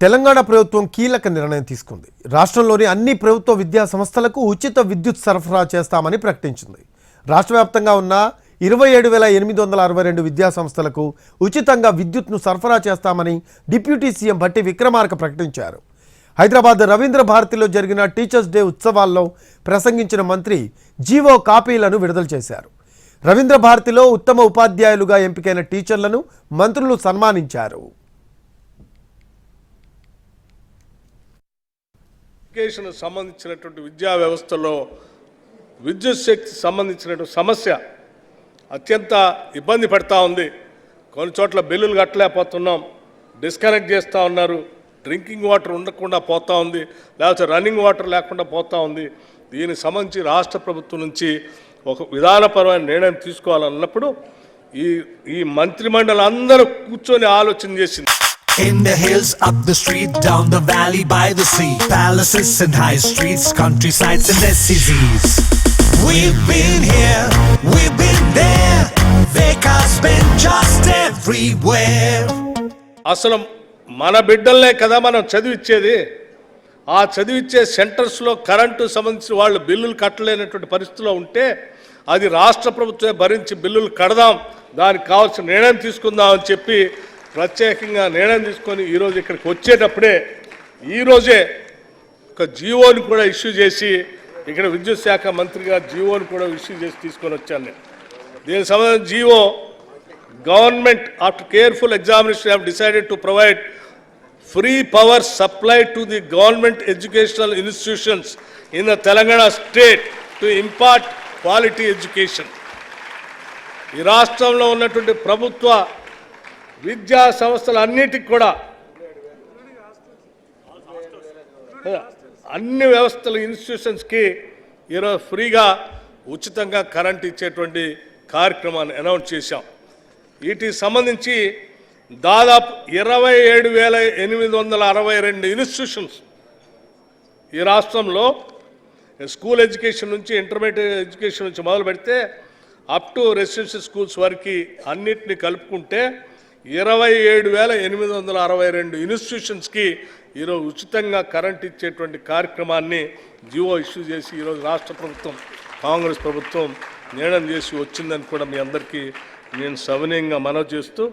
తెలంగాణ ప్రభుత్వం కీలక నిర్ణయం తీసుకుంది. రాష్ట్రంలోని అన్ని ప్రభుత్వ విద్యా సంస్థలకు ఉచిత విద్యుత్ సరఫరా చేస్తామని ప్రకటించింది. రాష్ట్ర వ్యాప్తంగా ఉన్న ఇరవై ఏడు వేల ఎనిమిది వందల అరవై రెండు విద్యా సంస్థలకు ఉచితంగా విద్యుత్ను సరఫరా చేస్తామని డిప్యూటీ సీఎం భట్టి విక్రమార్క ప్రకటించారు. హైదరాబాద్ రవీంద్ర భారతిలో జరిగిన టీచర్స్ డే ఉత్సవాల్లో ప్రసంగించిన మంత్రి జీవో కాపీలను విడుదల చేశారు. రవీంద్ర భారతిలో ఉత్తమ ఉపాధ్యాయులుగా ఎంపికైన టీచర్లను మంత్రులు సన్మానించారు. ఎడ్యుకేషన్ సంబంధించినటువంటి విద్యా వ్యవస్థలో విద్యుత్ శక్తి సంబంధించినటువంటి సమస్య అత్యంత ఇబ్బంది పడుతూ ఉంది. కొన్ని చోట్ల బిల్లులు కట్టలేకపోతున్నాం. డిస్కనెక్ట్ చేస్తూ ఉన్నారు. డ్రింకింగ్ వాటర్ ఉండకుండా పోతూ ఉంది. లేకపోతే రన్నింగ్ వాటర్ లేకుండా పోతా ఉంది. దీనికి సంబంధించి రాష్ట్ర ప్రభుత్వం నుంచి ఒక విధానపరమైన నిర్ణయం తీసుకోవాలన్నప్పుడు ఈ ఈ మంత్రిమండలి అందరూ కూర్చొని ఆలోచన చేసింది. In the hills, up the street, down the valley, by the sea, palaces and high streets, countrysides and SCZs. We've been here, we've been there, Vekas been just everywhere. అసలు మన బిడ్డలనే కదా మనం చదివిచ్చేది ఆ చదివిచ్చే సెంటర్స్లో కరెంటు సంబంధించిన వాళ్ళు బిల్లులు కట్టలేనటువంటి పరిస్థితిలో ఉంటే అది రాష్ట్ర ప్రభుత్వమే భరించి బిల్లులు కడదాం దానికి కావాల్సిన నిర్ణయం తీసుకుందాం అని చెప్పి ప్రత్యేకంగా నిర్ణయం తీసుకొని ఈరోజు ఇక్కడికి వచ్చేటప్పుడే ఈరోజే ఒక జీవోని కూడా ఇష్యూ చేసి ఇక్కడ విద్యుత్ శాఖ మంత్రిగా జీవోని కూడా ఇష్యూ చేసి తీసుకొని వచ్చాను నేను. దీని సంబంధించిన GO government after careful examination have decided to provide free power supply to the government educational institutions in the Telangana state to impart quality education ఈ రాష్ట్రంలో ఉన్నటువంటి ప్రభుత్వ విద్యా సంస్థలు అన్నిటికి కూడా అన్ని వ్యవస్థలు ఇన్స్టిట్యూషన్స్కి ఈరోజు ఫ్రీగా ఉచితంగా కరెంట్ ఇచ్చేటువంటి కార్యక్రమాన్ని అనౌన్స్ చేశాం. వీటికి సంబంధించి దాదాపు ఇరవై ఏడు వేల ఎనిమిది వందల అరవై రెండు ఇన్స్టిట్యూషన్స్ ఈ రాష్ట్రంలో స్కూల్ ఎడ్యుకేషన్ నుంచి ఇంటర్మీడియట్ ఎడ్యుకేషన్ నుంచి మొదలు పెడితే అప్ టు రెసిడెన్షియల్ స్కూల్స్ వరకు అన్నిటిని కలుపుకుంటే ఇరవై ఏడు వేల ఎనిమిది వందల అరవై రెండు ఇన్స్టిట్యూషన్స్కి ఈరోజు ఉచితంగా కరెంట్ ఇచ్చేటువంటి కార్యక్రమాన్ని జియో ఇష్యూ చేసి ఈరోజు రాష్ట్ర ప్రభుత్వం కాంగ్రెస్ ప్రభుత్వం నిర్ణయం చేసి వచ్చిందని కూడా మీ అందరికీ నేను సవినయంగా మనవి చేస్తూ